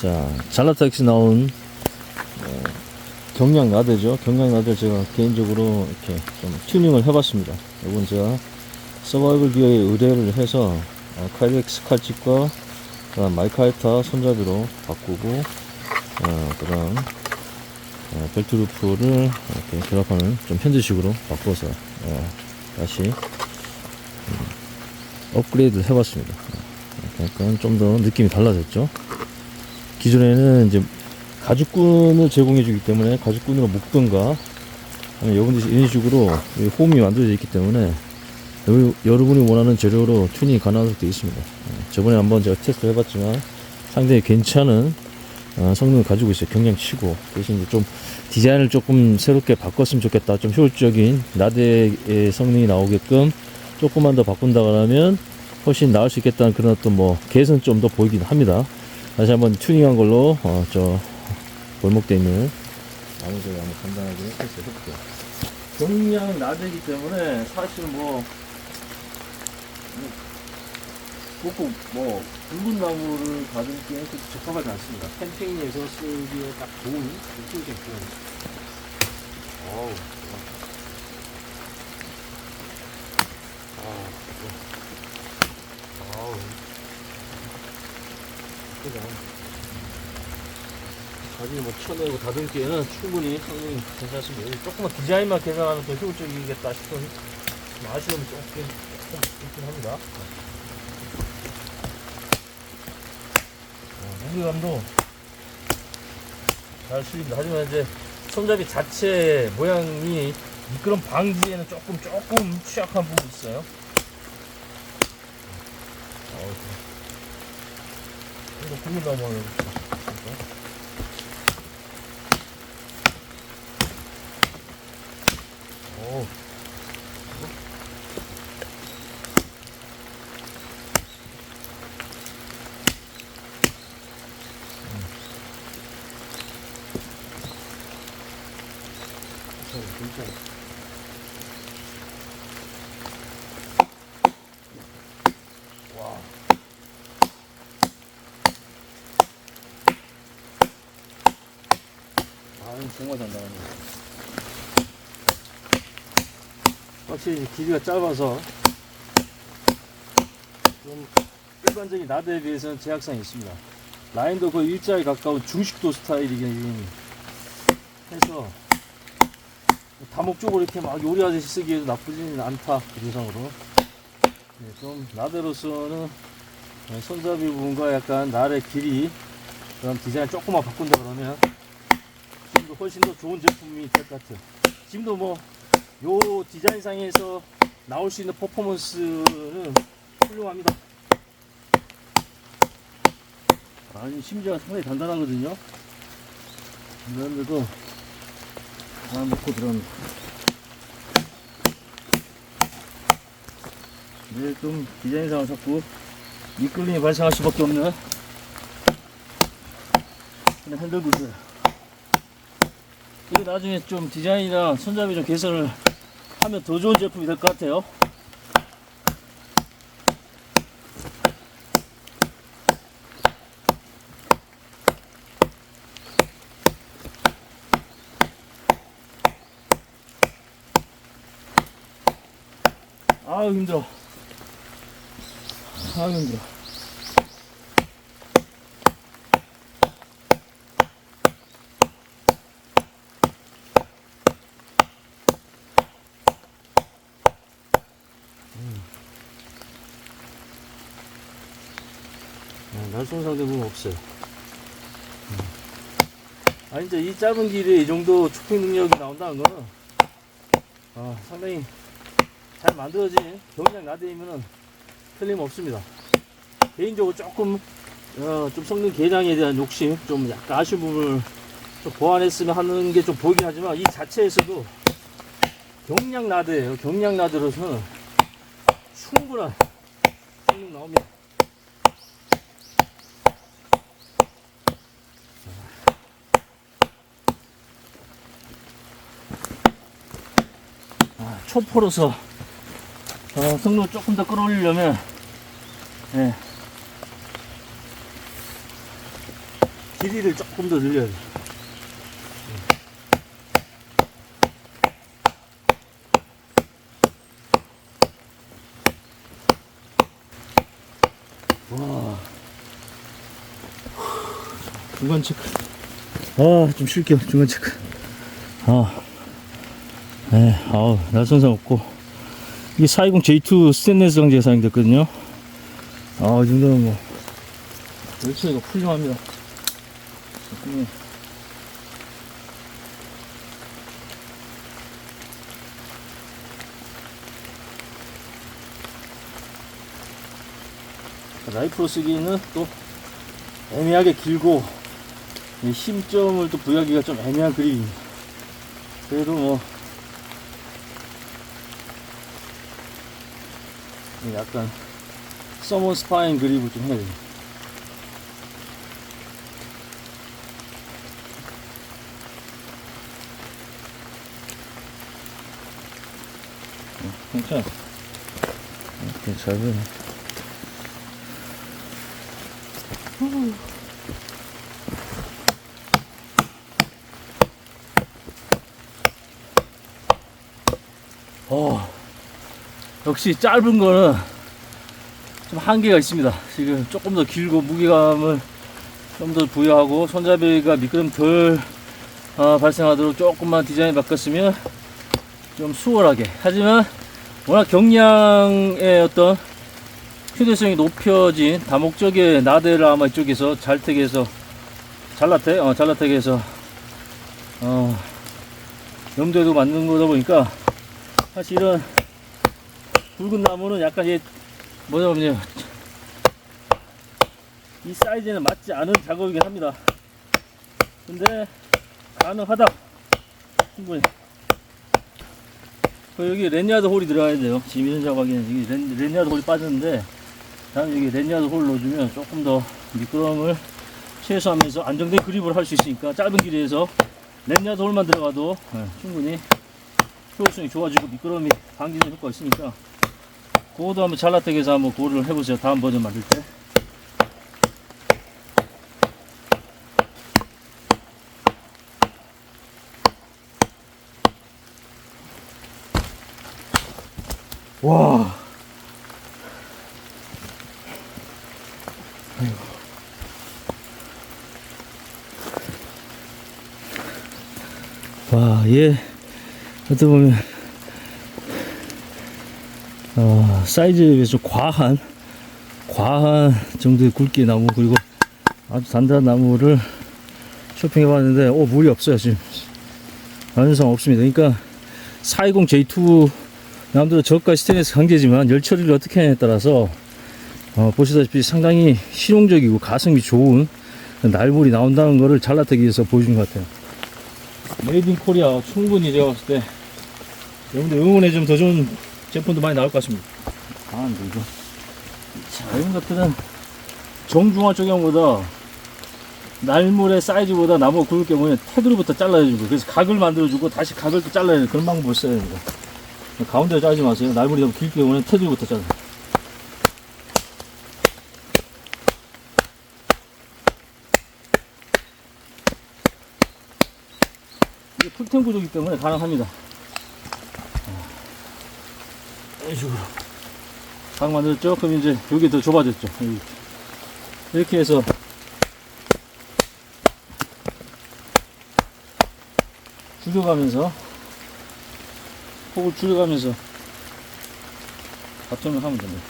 자, 잘라텍스 나온 어, 경량 라드죠. 경량 라드 제가 개인적으로 이렇게 좀 튜닝을 해봤습니다. 이건 제가 서바이벌 기어에 의뢰를 해서 어, 카이렉스 칼집과 마이카이타 손잡이로 바꾸고 어, 그다음 어, 벨트 루프를 이렇게 결합하는 좀 현대식으로 바꿔서 어, 다시 음, 업그레이드를 해봤습니다. 어, 약간 좀 더 느낌이 달라졌죠. 기존에는 이제 가죽끈을 제공해주기 때문에 가죽끈으로 묶던가 여러분들이 이런 식으로 이 홈이 만들어져 있기 때문에 여- 여러분이 원하는 재료로 튜닝이 가능하도록 되어 있습니다. 어, 저번에 한번 제가 테스트 해봤지만 상당히 괜찮은 어, 성능을 가지고 있어요. 경량치고 대신 좀 디자인을 조금 새롭게 바꿨으면 좋겠다. 좀 효율적인 나대의 성능이 나오게끔 조금만 더 바꾼다 그러면 훨씬 나을 수 있겠다는 그런 어떤 뭐 개선 좀 더 보이긴 합니다. 다시 한번 튜닝한 걸로 어, 저 골목대 있는 나무들 한번 간단하게 해볼게요. 경량 나대기 때문에 사실 뭐 꼭꼭 뭐 굵은 나무를 가지기에는 적합하지 않습니다. 캠핑에서 쓰기에 딱 좋은 느낌이 좋은. 어우. 아, 좋 아. 크다. 가지고 뭐 쳐내고 다듬기에는 충분히 성능이 괜찮습니다. 조금만 디자인만 개선하면 더 효율적이겠다 싶은 좀 아쉬움이 조금, 조금 있긴 합니다. 어, 무게감도 잘 수입니다. 하지만 이제 손잡이 자체 모양이 미끄럼 방지에는 조금 조금 취약한 부분이 있어요. 이거 나무 하 아, 정말 단단하네. 확실히 길이가 짧아서 좀 일반적인 나드에 비해서는 제약상이 있습니다. 라인도 거의 일자에 가까운 중식도 스타일이긴 해서 다목적으로 이렇게 막 요리하듯이 쓰기에도 나쁘지는 않다 기준상으로 네, 좀 나대로서는 네, 손잡이 부분과 약간 날의 길이 그런 디자인 조금만 바꾼다 그러면 지금도 훨씬 더 좋은 제품이 될 것 같아요 지금도 뭐 요 디자인상에서 나올 수 있는 퍼포먼스는 훌륭합니다 아니 심지어 상당히 단단하거든요 그런데도 하나 놓고 들어갑니다. 네, 좀 디자인상을 자꾸 미끌림이 발생할 수밖에 없는 핸들 구조예요. 이거 나중에 좀 디자인이랑 손잡이 좀 개선을 하면 더 좋은 제품이 될 것 같아요. 아유 힘들어. 아유 힘들어. 음. 아, 날쌘 상대는 없어요. 음. 아 이제 이 짧은 길에 이 정도 초핑 능력이 나온다는 거는 아, 상당히 잘 만들어진 경량 나대이면은 틀림없습니다. 개인적으로 조금 어, 좀 성능 개량에 대한 욕심, 좀 약간 아쉬운 부분을 좀 보완했으면 하는 게 좀 보이긴 하지만 이 자체에서도 경량 나드예요. 경량 나드로서는 충분한 성능 나옵니다. 초포로서 어, 성능을 조금 더 끌어올리려면 예. 길이를 조금 더 늘려야 돼. 와. 중간 체크. 아, 좀 쉴게요. 중간 체크. 아. 네, 아우, 날선상 없고. 이게 420 J2 스테인레스 강제 사용이 됐거든요. 아, 이 정도면 뭐. 열차이가 훌륭합니다. 음. 라이프로 쓰기는 또 애매하게 길고 이 힘점을 또 부여하기가 좀 애매한 그립입니다. 그래도 뭐 약간 서먼 스파인 그립을 좀 해야 돼요. 괜찮아. 이렇게 잘 되네. 어, 역시 짧은 거는 좀 한계가 있습니다. 지금 조금 더 길고 무게감을 좀 더 부여하고 손잡이가 미끄럼 덜 어, 발생하도록 조금만 디자인 바꿨으면 좀 수월하게. 하지만 워낙 경량의 어떤 휴대성이 높여진 다목적의 나대를 아마 이쪽에서 잘택에서 잘라택, 어, 잘라택에서 어, 염두에도 맞는 거다 보니까 사실은 붉은 나무는 약간 얘 뭐냐면 이 사이즈에는 맞지 않은 작업이긴 합니다. 근데 가능하다. 충분히. 그 여기 랜야드 홀이 들어가야 돼요. 지금 이런 작업하기는 여기 랜, 랜야드 홀이 빠졌는데 다음 여기 랜야드 홀 넣어주면 조금 더 미끄럼을 최소화하면서 안정된 그립을 할 수 있으니까 짧은 길이에서 랜야드 홀만 들어가도 예, 충분히 효율성이 좋아지고 미끄럼이 방지는 효과가 있으니까 그거도 한번 잘라택에서 한번 그거를 해보세요. 다음 버전 만들 때. 와. 와, 얘, 어떻게 보면, 어, 사이즈에 비해서 과한, 과한 정도의 굵기 나무, 그리고 아주 단단한 나무를 쇼핑해 봤는데, 오, 물이 없어요, 지금. 완성 없습니다. 그러니까, 420J2 남들은 저가 스테인리스 강제지만 열 처리를 어떻게 하냐에 따라서 어, 보시다시피 상당히 실용적이고 가성비 좋은 날물이 나온다는 것을 잘라태기 위해서 보여준 것 같아요. 메이드 인 코리아 충분히 제가 봤을 때 여러분들 응원해 좀더 좋은 제품도 많이 나올 것 같습니다. 아, 근데 자, 이런 것들은 정중화 적용보다 날물의 사이즈보다 나무가 굵을 경우에 테두리부터 잘라주고 그래서 각을 만들어주고 다시 각을 또 잘라야 돼 그런 방법을 써야 됩니다. 가운데 짜지 마세요. 날물이 너무 길 경우는 테두리부터 풀템 구조이기 때문에 가능합니다. 이런 식으로. 각 만들었죠? 그럼 이제 여기 더 좁아졌죠? 이렇게 해서 줄여가면서 폭을 줄여가면서 바톤을 하면 됩니다.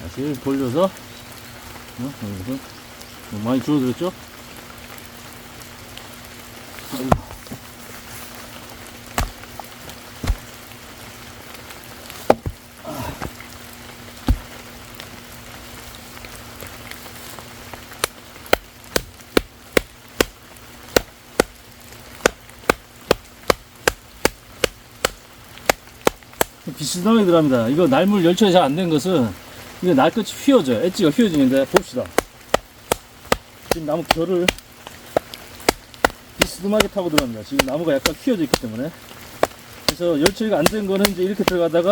다시 돌려서 어, 여기서 많이 줄어들었죠? 비스듬하게 들어갑니다. 이거 날물 열처리 잘 안 된 것은 이거 날끝이 휘어져요. 엣지가 휘어지는데 봅시다. 지금 나무 결을 비스듬하게 타고 들어갑니다. 지금 나무가 약간 휘어져 있기 때문에 그래서 열처리가 안 된 거는 이제 이렇게 들어가다가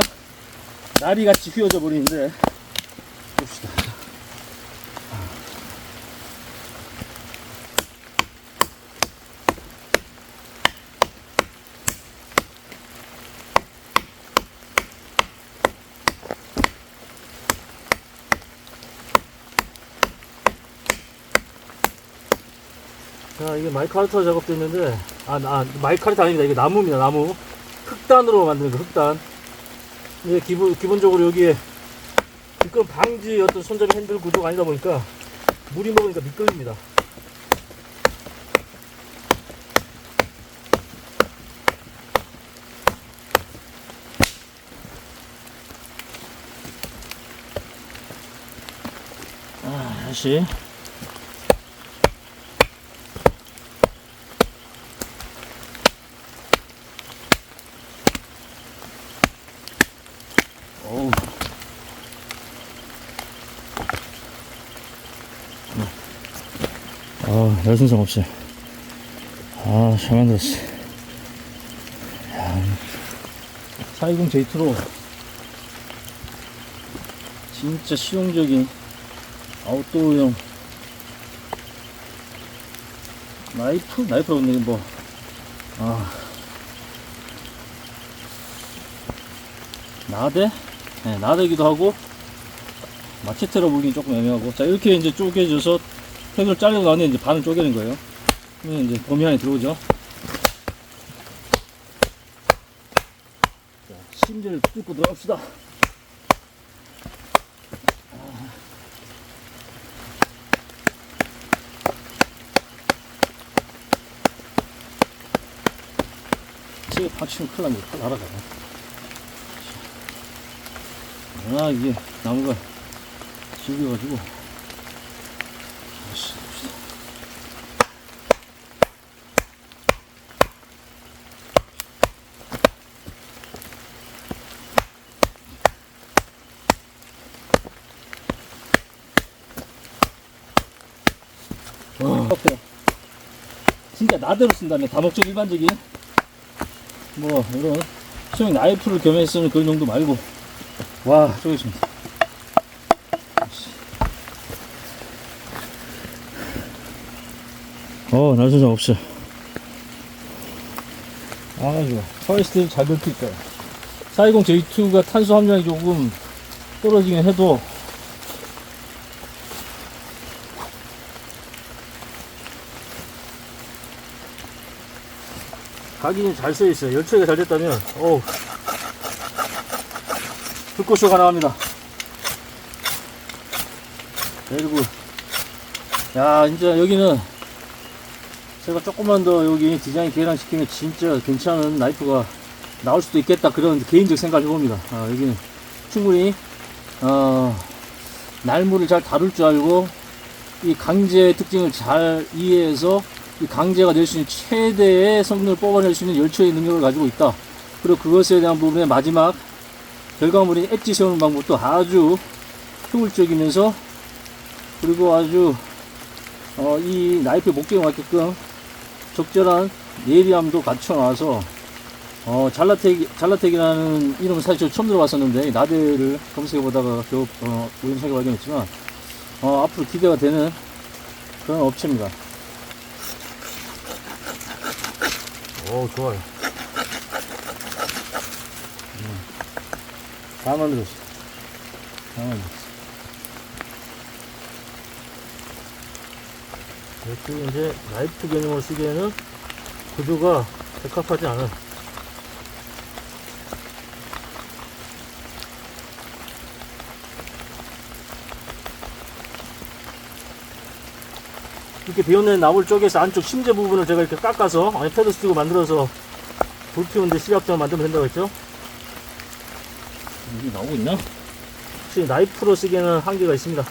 날이 같이 휘어져 버리는데 자, 이게 마이카르타 작업됐는데, 아, 아, 마이카르타 아닙니다. 이게 나무입니다, 나무. 흑단으로 만드는 거, 흑단. 이제 기본, 기본적으로 여기에, 미끄럼 방지 어떤 손잡이 핸들 구조가 아니다 보니까, 물이 먹으니까 미끌립니다. 아, 다시. 어우. 아, 날순성 없이. 아, 잘 만들었어. 야, 420 J2로 진짜 실용적인 아웃도어용 나이프? 나이프라고 게 뭐, 아. 나대? 네, 나대기도 하고 마체테로 보기엔 조금 애매하고 자 이렇게 이제 쪼개져서 팩을 잘리고 나면 이제 반을 쪼개는 거예요. 그러면 이제 범위 안에 들어오죠. 자 심지를 뚫고 들어갑시다. 지금 받치면 큰일 납니다 날아가요 아 이게 나무가 질겨가지고 같아요. 진짜 나대로 쓴다면 다목적 일반적인 뭐 이런 소형 나이프를 겸해서 쓰는 그런 정도 말고 와, 저기 있습니다. 어, 날소장 없어. 아, 좋아. 퍼레스트 잘 넓힐 거야. 420 J2가 탄소 함량이 조금 떨어지긴 해도 각인이 잘 써 있어요. 열처리가 잘 됐다면, 어우, 불꽃쇼가 나옵니다. 그리고 야 진짜 여기는 제가 조금만 더 여기 디자인 개량 시키면 진짜 괜찮은 나이프가 나올 수도 있겠다 그런 개인적 생각을 해봅니다. 아, 여기는 충분히 어, 날물을 잘 다룰 줄 알고 이 강제의 특징을 잘 이해해서 이 강제가 낼 수 있는 최대의 성능을 뽑아낼 수 있는 열처리 능력을 가지고 있다. 그리고 그것에 대한 부분의 마지막 결과물인 엣지 세우는 방법도 아주 효율적이면서 그리고 아주 어, 이 나이프 목적에 맞게끔 적절한 예리함도 갖춰놔서 어, 잘라텍, 잘라텍이라는 이름은 사실 저 처음 들어봤었는데 이 나대를 검색해 보다가 겨우 어, 우연찮게 발견했지만 어, 앞으로 기대가 되는 그런 업체입니다. 오 좋아요. 다 만 들었어. 다 만 들었어. 이렇게 이제 나이프 개념으로 쓰기에는 구조가 적합하지 않은 이렇게 비워낸 나물 쪽에서 안쪽 심재 부분을 제가 이렇게 깎아서 아니 패드 쓰고 만들어서 불 피우는데 시합장 만들면 된다고 했죠? 여기 나오고 있나? 혹시 나이프로 쓰기에는 한계가 있습니다.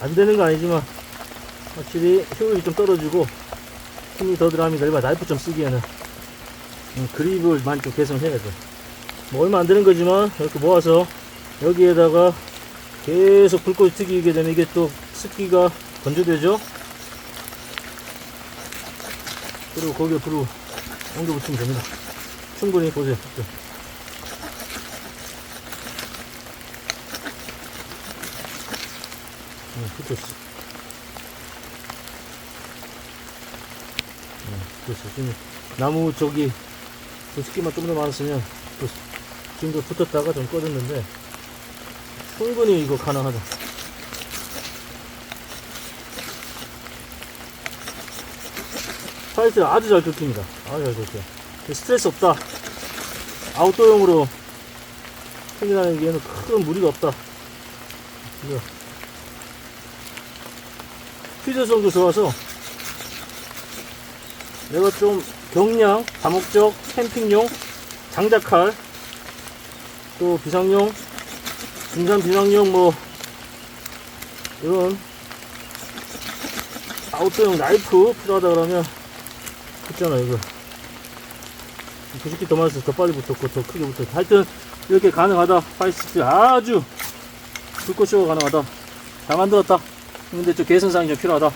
안 되는 거 아니지만 확실히 효율이 좀 떨어지고 힘이 더 들어갑니다. 일반 나이프 좀 쓰기에는 음, 그립을 많이 좀 개선해야 돼. 뭐 얼마 안 되는 거지만 이렇게 모아서 여기에다가 계속 불꽃이 튀기게 되면 이게 또 습기가 건조되죠. 그리고 거기에 불을 옮겨 붙이면 됩니다. 충분히 보세요. 네. 네, 붙었어. 그렇죠. 지금 나무 저기 부스키만 좀 더 많았으면 또 지금도 붙었다가 좀 꺼졌는데 충분히 이거 가능하다. 파이트 아주 잘 긁힙니다. 아주 잘 긁혀요. 스트레스 없다. 아웃도어용으로 챙겨다니기에는 큰 무리가 없다. 이거. 휴대성도 좋아서 내가 좀 경량, 다목적, 캠핑용, 장작칼, 또 비상용, 중산 비상용 뭐 이런 아웃도어용 나이프 필요하다 그러면 붙잖아 이거. 90개 더 많아서 더 빨리 붙었고 더 크게 붙었고. 하여튼 이렇게 가능하다. 파이스트 아주 불꽃쇼가 가능하다. 잘 만들었다. 근데 좀 개선사항이 좀 필요하다